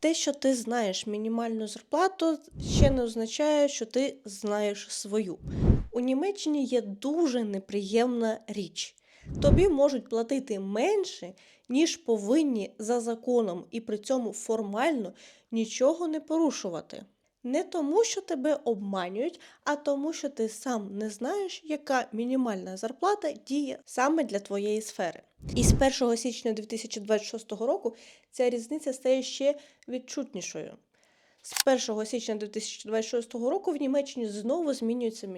Те, що ти знаєш мінімальну зарплату, ще не означає, що ти знаєш свою. У Німеччині є дуже неприємна річ. Тобі можуть платити менше, ніж повинні за законом, і при цьому формально нічого не порушувати. Не тому, що тебе обманюють, а тому, що ти сам не знаєш, яка мінімальна зарплата діє саме для твоєї сфери. І з 1 січня 2026 року ця різниця стає ще відчутнішою. З 1 січня 2026 року в Німеччині знову змінюється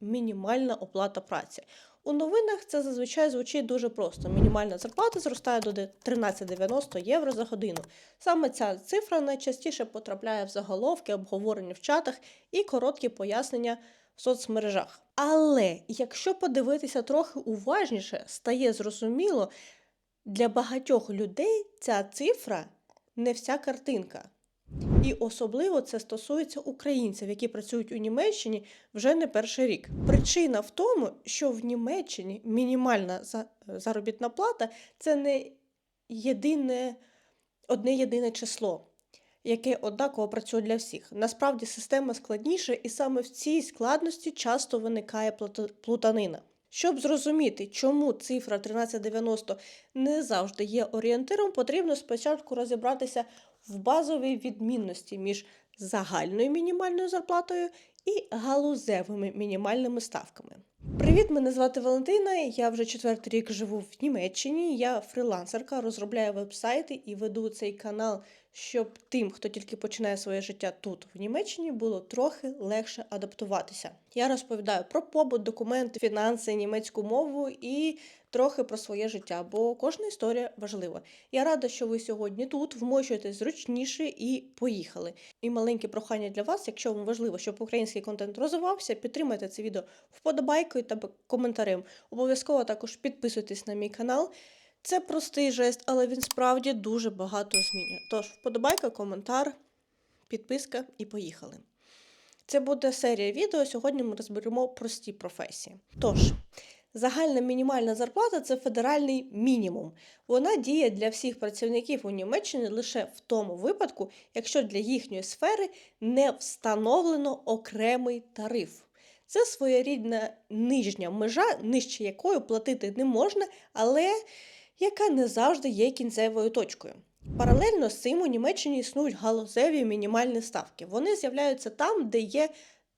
мінімальна оплата праці. У новинах це зазвичай звучить дуже просто. Мінімальна зарплата зростає до 13,90 євро за годину. Саме ця цифра найчастіше потрапляє в заголовки, обговорення в чатах і короткі пояснення в соцмережах. Але якщо подивитися трохи уважніше, стає зрозуміло, для багатьох людей ця цифра не вся картинка. І особливо це стосується українців, які працюють у Німеччині вже не перший рік. Причина в тому, що в Німеччині мінімальна за- заробітна плата це не єдине, одне єдине число, яке однаково працює для всіх. Насправді система складніша, і саме в цій складності часто виникає плутанина. Щоб зрозуміти, чому цифра 1390 не завжди є орієнтиром, потрібно спочатку розібратися в базовій відмінності між загальною мінімальною зарплатою і галузевими мінімальними ставками. Привіт, мене звати Валентина. Я вже четвертий рік живу в Німеччині. Я фрілансерка, розробляю вебсайти і веду цей канал, щоб тим, хто тільки починає своє життя тут, в Німеччині, було трохи легше адаптуватися. Я розповідаю про побут, документи, фінанси, німецьку мову і трохи про своє життя, бо кожна історія важлива. Я рада, що ви сьогодні тут, вмощуєтесь зручніше і поїхали. І маленьке прохання для вас, якщо вам важливо, щоб український контент розвивався, підтримайте це відео вподобайкою та коментарем. Обов'язково також підписуйтесь на мій канал. Це простий жест, але він справді дуже багато змінює. Тож, вподобайка, коментар, підписка і поїхали. Це буде серія відео. Сьогодні ми розберемо прості професії. Тож, загальна мінімальна зарплата це федеральний мінімум. Вона діє для всіх працівників у Німеччині лише в тому випадку, якщо для їхньої сфери не встановлено окремий тариф. Це своєрідна нижня межа, нижче якої платити не можна, але яка не завжди є кінцевою точкою. Паралельно з цим у Німеччині існують галузеві мінімальні ставки. Вони з'являються там, де є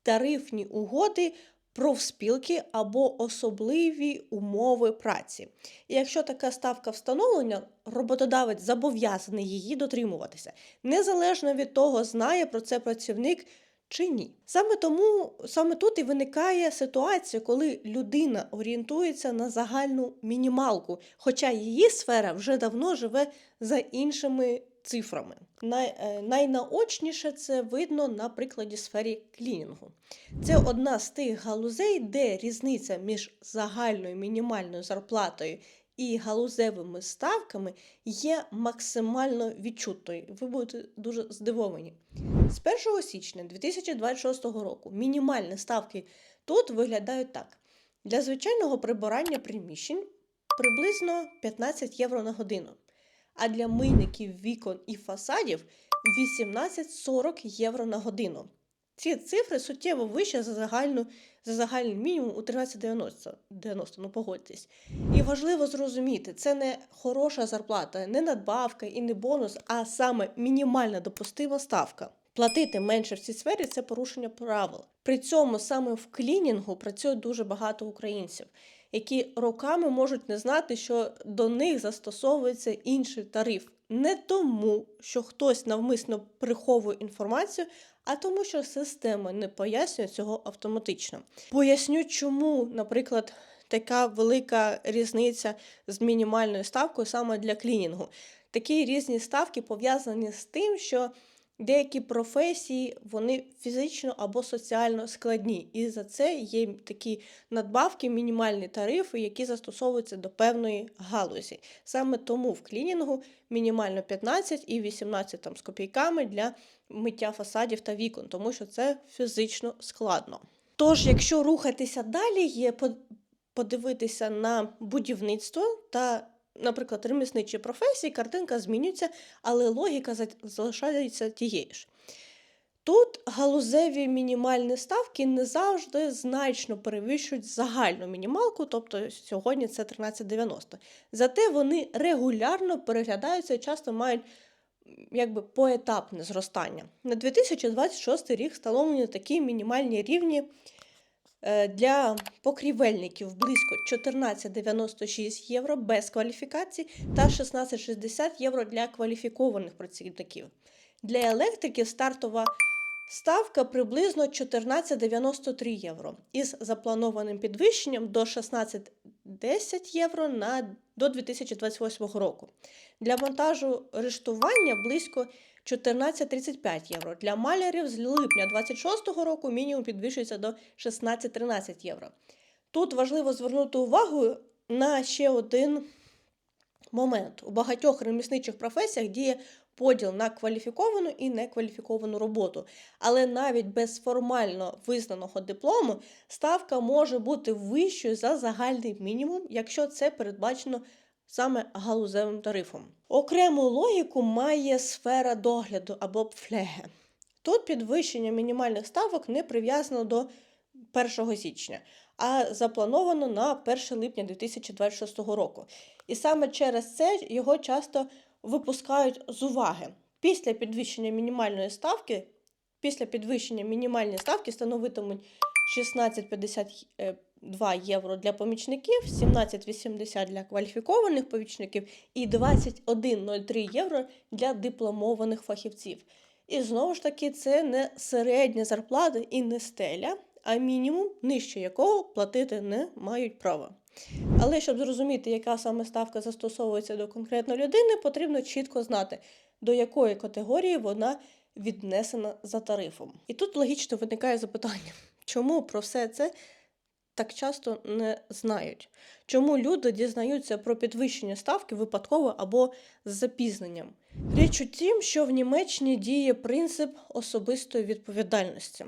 тарифні угоди, профспілки або особливі умови праці. І якщо така ставка встановлена, роботодавець зобов'язаний її дотримуватися, незалежно від того, знає про це працівник чи ні. Саме тому саме тут і виникає ситуація, коли людина орієнтується на загальну мінімалку, хоча її сфера вже давно живе за іншими цифрами. Най, е, найнаочніше це видно на прикладі сфері клінінгу. Це одна з тих галузей, де різниця між загальною мінімальною зарплатою і галузевими ставками є максимально відчутною. Ви будете дуже здивовані. З 1 січня 2026 року мінімальні ставки тут виглядають так: для звичайного прибирання приміщень приблизно 15 євро на годину, а для мийників вікон і фасадів 18-40 євро на годину. Ці цифри суттєво вищі за загальну за загальний мінімум у 13,90, 90, ну погодьтесь. І важливо зрозуміти, це не хороша зарплата, не надбавка і не бонус, а саме мінімальна допустима ставка. Платити менше в цій сфері це порушення правил. При цьому саме в клінінгу працює дуже багато українців, які роками можуть не знати, що до них застосовується інший тариф. Не тому, що хтось навмисно приховує інформацію, а тому, що система не пояснює цього автоматично. Поясню, чому, наприклад, така велика різниця з мінімальною ставкою саме для клінінгу. Такі різні ставки пов'язані з тим, що деякі професії вони фізично або соціально складні, і за це є такі надбавки, мінімальні тарифи, які застосовуються до певної галузі. Саме тому в клінінгу мінімально 15 і 18 там, з копійками для миття фасадів та вікон, тому що це фізично складно. Тож, якщо рухатися далі, є по- подивитися на будівництво та наприклад, ремісничі професії, картинка змінюється, але логіка залишається тією ж. Тут галузеві мінімальні ставки не завжди значно перевищують загальну мінімалку, тобто сьогодні це 13,90. Зате вони регулярно переглядаються і часто мають якби поетапне зростання. На 2026 рік встановлені такі мінімальні рівні для покрівельників близько 14,96 євро без кваліфікації та 16,60 євро для кваліфікованих працівників. Для електриків стартова ставка приблизно 14,93 євро із запланованим підвищенням до 16,10 євро на, до 2028 року. Для монтажу рештування близько 14,35 євро. Для малярів з липня 2026 року мінімум підвищується до 16,13 євро. Тут важливо звернути увагу на ще один момент. У багатьох ремісничих професіях діє поділ на кваліфіковану і некваліфіковану роботу. Але навіть без формально визнаного диплому ставка може бути вищою за загальний мінімум, якщо це передбачено саме галузевим тарифом. Окрему логіку має сфера догляду або пфлеге. Тут підвищення мінімальних ставок не прив'язано до 1 січня, а заплановано на 1 липня 2026 року. І саме через це його часто випускають з уваги. Після підвищення мінімальної ставки, після підвищення мінімальної ставки становитимуть 16,52 євро для помічників, 17,80 для кваліфікованих помічників і 21,03 євро для дипломованих фахівців. І знову ж таки, це не середня зарплата і не стеля, а мінімум, нижче якого платити не мають права. Але щоб зрозуміти, яка саме ставка застосовується до конкретної людини, потрібно чітко знати, до якої категорії вона віднесена за тарифом. І тут логічно виникає запитання, чому про все це так часто не знають? Чому люди дізнаються про підвищення ставки випадково або з запізненням? Річ у тім, що в Німеччині діє принцип особистої відповідальності.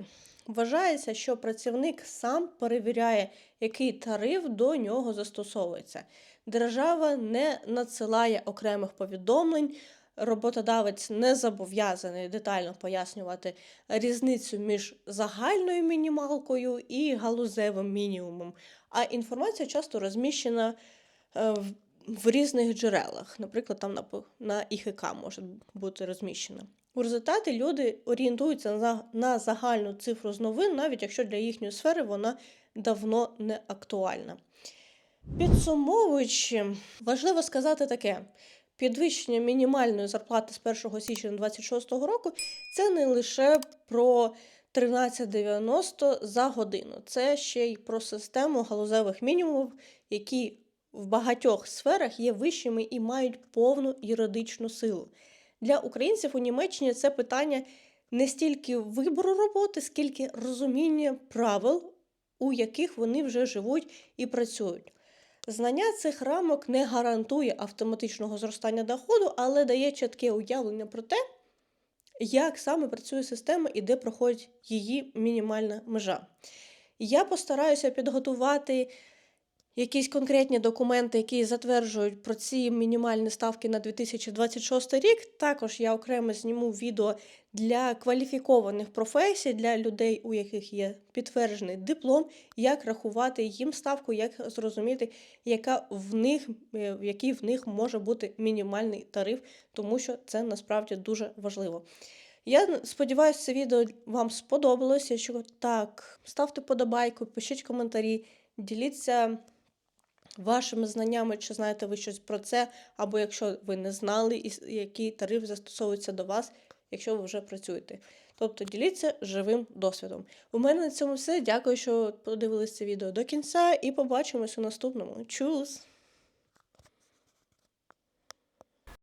Вважається, що працівник сам перевіряє, який тариф до нього застосовується. Держава не надсилає окремих повідомлень, роботодавець не зобов'язаний детально пояснювати різницю між загальною мінімалкою і галузевим мінімумом. А інформація часто розміщена е, в- в різних джерелах, наприклад, там на, на ІХК може бути розміщена. У результаті люди орієнтуються на, на загальну цифру з новин, навіть якщо для їхньої сфери вона давно не актуальна. Підсумовуючи, важливо сказати таке: підвищення мінімальної зарплати з 1 січня 2026 року це не лише про 13,90 за годину, це ще й про систему галузевих мінімумів, які в багатьох сферах є вищими і мають повну юридичну силу. Для українців у Німеччині це питання не стільки вибору роботи, скільки розуміння правил, у яких вони вже живуть і працюють. Знання цих рамок не гарантує автоматичного зростання доходу, але дає чітке уявлення про те, як саме працює система і де проходить її мінімальна межа. Я постараюся підготувати якісь конкретні документи, які затверджують про ці мінімальні ставки на 2026 рік. Також я окремо зніму відео для кваліфікованих професій, для людей, у яких є підтверджений диплом, як рахувати їм ставку, як зрозуміти, яка в них, е, який в них може бути мінімальний тариф, тому що це насправді дуже важливо. Я сподіваюся, це відео вам сподобалося. Якщо так, ставте подобайку, пишіть коментарі, діліться вашими знаннями, чи знаєте ви щось про це, або якщо ви не знали, який тариф застосовується до вас, якщо ви вже працюєте. Тобто діліться живим досвідом. У мене на цьому все. Дякую, що подивилися це відео до кінця, і побачимось у наступному. Чус!